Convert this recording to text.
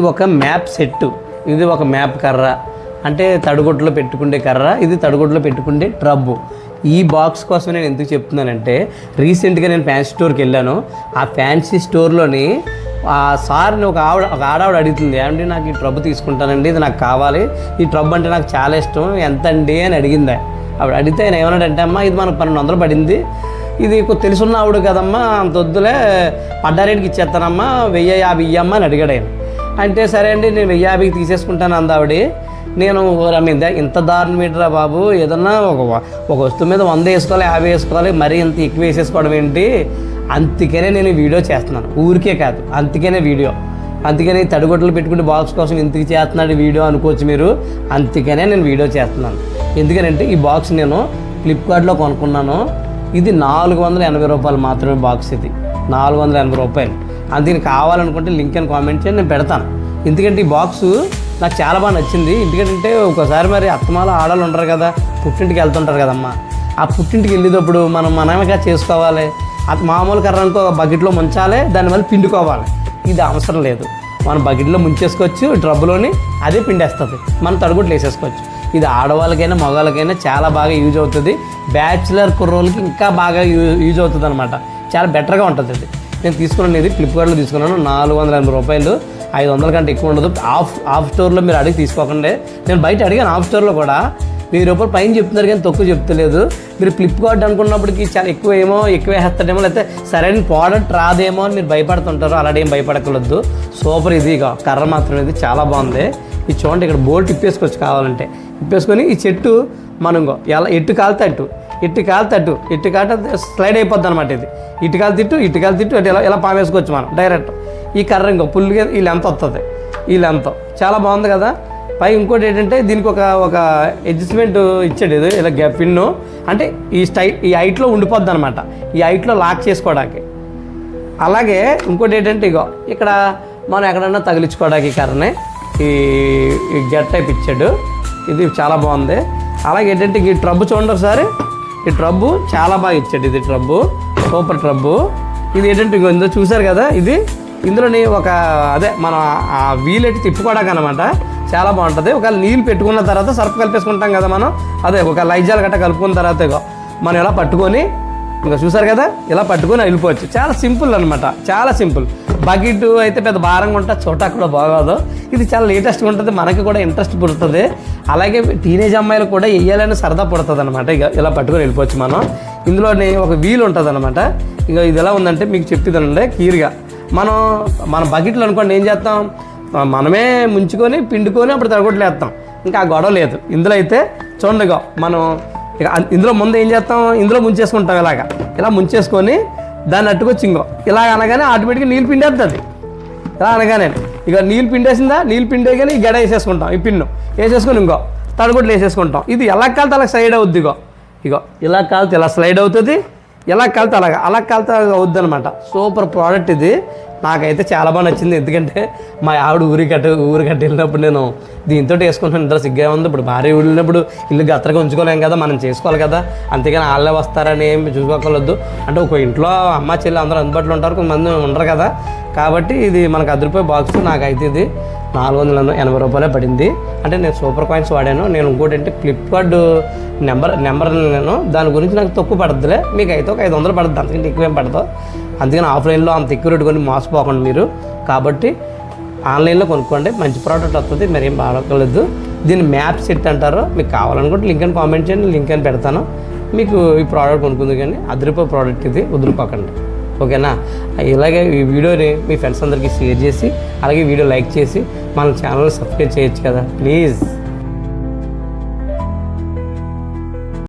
ఇది ఒక map set. ఇది ఒక మ్యాప్ కర్ర. అంటే తడుగుడ్లో పెట్టుకుండే కర్ర ఇది తడుగుడ్లో పెట్టుకుండే ట్రబ్బు ఈ బాక్స్ కోసం నేను ఎందుకు చెప్తున్నానంటే రీసెంట్గా నేను ఫ్యాన్సీ స్టోర్కి వెళ్ళాను. ఆ ఫ్యాన్సీ స్టోర్లోని ఆ సార్ని ఒక ఆవిడ ఒక ఆడావిడ అడుగుతుంది ఏమండి నాకు ఈ ట్రబ్ తీసుకుంటానండి ఇది నాకు కావాలి. ఈ ట్రబ్ అంటే నాకు చాలా ఇష్టం ఎంత అండి అని అడిగింది. ఆవిడ అడిగితే ఆయన ఏమన్నాడంటే అమ్మా ఇది మనకు పన్నెండు వందలు పడింది. ఇది తెలుసున్న ఆవిడ కదమ్మా అంత వద్దులే పడ్డారేటికి ఇచ్చేస్తానమ్మా వెయ్యి యాభై ఇయ్యమ్మా అని అడిగాడు ఆయన. అంటే సరే అండి నేను వెయ్యి యాభైకి తీసేసుకుంటాను అందావిడ నేను ఇంత దారుణ ఏంటిరా బాబు? ఏదన్నా ఒక ఒక వస్తువు మీద వంద వేసుకోవాలి యాభై వేసుకోవాలి మరీ ఇంత ఎక్కువ వేసేసుకోవడం ఏంటి? అందుకనే నేను వీడియో చేస్తున్నాను. ఊరికే కాదు అందుకనే వీడియో. అందుకని తడిగొట్టలు పెట్టుకుని బాక్స్ కోసం ఇంతకు చేస్తున్నాడు ఈ వీడియో అనుకోవచ్చు మీరు. అందుకనే నేను వీడియో చేస్తున్నాను. ఎందుకనంటే ఈ బాక్స్ నేను ఫ్లిప్కార్ట్లో కొనుక్కున్నాను. ఇది నాలుగు వందల ఎనభై రూపాయలు మాత్రమే బాక్స్ ఇది. నాలుగు వందల ఎనభై రూపాయలు. దీనికి కావాలనుకుంటే లింక్ అని కామెంట్ చేయండి నేను పెడతాను. ఎందుకంటే ఈ బాక్స్ నాకు చాలా బాగా నచ్చింది. ఎందుకంటే ఒకసారి మరి అత్తమాల ఆడలు ఉంటారు కదా పుట్టింటికి వెళ్తుంటారు కదమ్మా. ఆ పుట్టింటికి వెళ్ళేటప్పుడు మనం మనమేగా చేసుకోవాలి? అది మామూలు కర్ర అనుకో బకెట్లో ముంచాలి దాని వల్ల పిండుకోవాలి. ఇది అవసరం లేదు. మనం బకెట్లో ముంచేసుకోవచ్చు డ్రబ్బులోని అదే పిండేస్తుంది. మనం తడుగుట్లు వేసేసుకోవచ్చు. ఇది ఆడవాళ్ళకైనా మగవాళ్ళకైనా చాలా బాగా యూజ్ అవుతుంది. బ్యాచులర్ కుర్రోళ్ళకి ఇంకా బాగా యూ- యూజ్ అవుతుంది అనమాట చాలా బెటర్గా ఉంటుంది ఇది నేను తీసుకున్నాను ఇది ఫ్లిప్కార్ట్లో తీసుకున్నాను. నాలుగు వందల ఎనభై రూపాయలు. ఐదు వందల కంటే ఎక్కువ ఉండదు. ఆఫ్ ఆఫ్ స్టోర్లో మీరు అడిగి తీసుకోకండి. నేను బయట అడిగాను ఆఫ్ స్టోర్లో కూడా. వెయ్యి రూపాయలు పైన చెప్తున్నారు కానీ తక్కువ చెప్తలేదు. మీరు ఫ్లిప్కార్ట్ అనుకున్నప్పటికి చాలా ఎక్కువ ఏమో ఎక్కువ వేస్తాడేమో లేకపోతే సరైన ప్రోడక్ట్ రాదేమో అని మీరు భయపడుతుంటారు అలాంటి ఏం భయపడకూడదు సూపర్ ఇది కర్ర మాత్రం ఇది చాలా బాగుంది. ఇది చూడండి ఇక్కడ బోల్ట్ ఇప్పేసుకోవచ్చు కావాలంటే. ఇప్పేసుకొని ఈ చెట్టు మనం ఎలా ఎట్టు కాలితే అట్టు. ఇటు కాలు తట్టు ఇటు కాట స్లైడ్ అయిపోద్ది అనమాట ఇది. ఇటు కాలు తిట్టు ఇటు కాలు తిట్టు అంటే ఇలా ఇలా పామేసుకోవచ్చు మనం డైరెక్ట్. ఈ కర్ర ఇంకో పుల్లుగా ఈ లెంత్ వస్తుంది ఈ లెంత్ చాలా బాగుంది కదా? పై ఇంకోటి ఏంటంటే దీనికి ఒక ఒక అడ్జస్ట్మెంట్ ఇచ్చాడు ఇది ఇలా గ్యాప్ పిన్ను. అంటే ఈ స్టై ఈ హైట్లో ఉండిపోద్ది అనమాట ఈ హైట్లో లాక్ చేసుకోవడానికి. అలాగే ఇంకోటి ఏంటంటే ఇగో ఇక్కడ మనం ఎక్కడన్నా తగిలించుకోవడానికి ఈ కర్రని ఈ గెట్ టైప్ ఇచ్చాడు. ఇది చాలా బాగుంది. అలాగే ఏంటంటే ఈ ట్రబ్బు చూడండి ఒకసారి. ఈ ట్రబ్బు చాలా బాగా ఇచ్చాడు ఇది ట్రబ్బు సూపర్ ట్రబ్బు. ఇది ఏంటంటే ఇగో ఇందులో చూసారు కదా ఇది ఇందులోని ఒక అదే మనం ఆ వీలెట్టి తిప్పుకోవడానికి అనమాట చాలా బాగుంటుంది. ఒకవేళ నీళ్ళు పెట్టుకున్న తర్వాత సర్ఫ్ కలిపేసుకుంటాం కదా మనం అదే ఒక లైజాల్ గట్ట కలుపుకున్న తర్వాత ఇగో మనం ఇలా పట్టుకొని ఇంకా చూసారు కదా? ఇలా పట్టుకొని వెళ్ళిపోవచ్చు. చాలా సింపుల్ అనమాట చాలా సింపుల్. బకెట్ అయితే పెద్ద భారంగా ఉంటుంది చోట కూడా బాగోదు. ఇది చాలా లేటెస్ట్గా ఉంటుంది మనకి కూడా ఇంట్రెస్ట్ పుడుతుంది. అలాగే టీనేజ్ అమ్మాయిలు కూడా వేయాలని సరదా పుడుతుంది అనమాట ఇక ఇలా పట్టుకొని వెళ్ళిపోవచ్చు మనం. ఇందులోనే ఒక వీల్ ఉంటుంది అనమాట ఇక ఇది ఎలా ఉందంటే మీకు చెప్పేదండి క్లియర్గా. మనం మన బకెట్లు అనుకోండి ఏం చేస్తాం? మనమే ముంచుకొని పిండుకొని అప్పుడు తడగొట్లు వేస్తాం ఇంకా ఆ గొడవ లేదు. ఇందులో అయితే చూడగా మనం ఇక ఇందులో ముందు ఏం చేస్తాం? ఇందులో ముంచేసుకుంటాం ఇలాగా. ఇలా ముంచేసుకొని దాన్ని అట్టుకొచ్చి ఇంకో ఇలా అనగానే ఆటోమేటిక్గా నీళ్ళు పిండేస్తుంది ఇలా అనగానే ఇక నీళ్ళు పిండేసిందా? నీళ్ళు పిండేగానే ఈ గడ వేసేసుకుంటాం ఈ పిన్ను. వేసేసుకొని ఇంకో తడగొట్లు వేసేసుకుంటాం. ఇది ఎలా కాలితే అలా సైడ్ అవుద్ది ఇగో ఇగో ఇలా కాలితే ఇలా స్లైడ్ అవుతుంది ఎలా కాలితే అలాగా. అలా కాలితే అవుద్ది అనమాట సూపర్ ప్రోడక్ట్ ఇది. నాకైతే చాలా బాగా నచ్చింది. ఎందుకంటే మా ఆవిడ ఊరి కట్ట ఊరి కట్ట వెళ్ళినప్పుడు నేను దీంతో వేసుకుంటాను ఇంత సిగ్గా ఉంది ఇప్పుడు భార్య వెళ్ళినప్పుడు ఇల్లు గత్తరగా ఉంచుకోలేం కదా మనం చేసుకోవాలి కదా. అంతేగాని వాళ్ళే వస్తారని ఏమి చూసుకోకూడదు అంటే ఒక ఇంట్లో అమ్మ చెల్లి అందరూ అందుబాటులో ఉంటారు. కొంతమంది ఉండరు కదా. కాబట్టి ఇది మనకు అది రూపాయి బాక్స్ నాకైతే ఇది. నాలుగు వందల ఎనభై రూపాయలే పడింది. అంటే నేను సూపర్ కాయిన్స్ వాడాను. నేను ఇంకోటి అంటే ఫ్లిప్కార్ట్ నెంబర్ నెంబర్ నేను దాని గురించి నాకు తక్కువ పడద్దులే. మీకు అయితే ఒక ఐదు వందలు పడుతుంది అంతకంటే ఎక్కువేం పడదు. అందుకని ఆఫ్లైన్లో అంత ఎక్కువ రేటు కొని మోసపోకండి మీరు. కాబట్టి ఆన్లైన్లో కొనుక్కోండి. మంచి ప్రోడక్ట్ వస్తుంది. మరి ఏం దీన్ని మ్యాప్ సెట్ అంటారు. మీకు కావాలనుకుంటే లింక్ అని కామెంట్ చేయండి. లింక్ అని పెడతాను. మీకు ఈ ప్రోడక్ట్ కొనుక్కుంది కానీ అదిరిపోయే ప్రోడక్ట్ ఇది. వదులుకోకండి. ఓకేనా? ఇలాగే ఈ వీడియోని మీ ఫ్రెండ్స్ అందరికీ షేర్ చేసి అలాగే వీడియో లైక్ చేసి మన ఛానల్ సబ్స్క్రైబ్ చేయొచ్చు కదా. ప్లీజ్.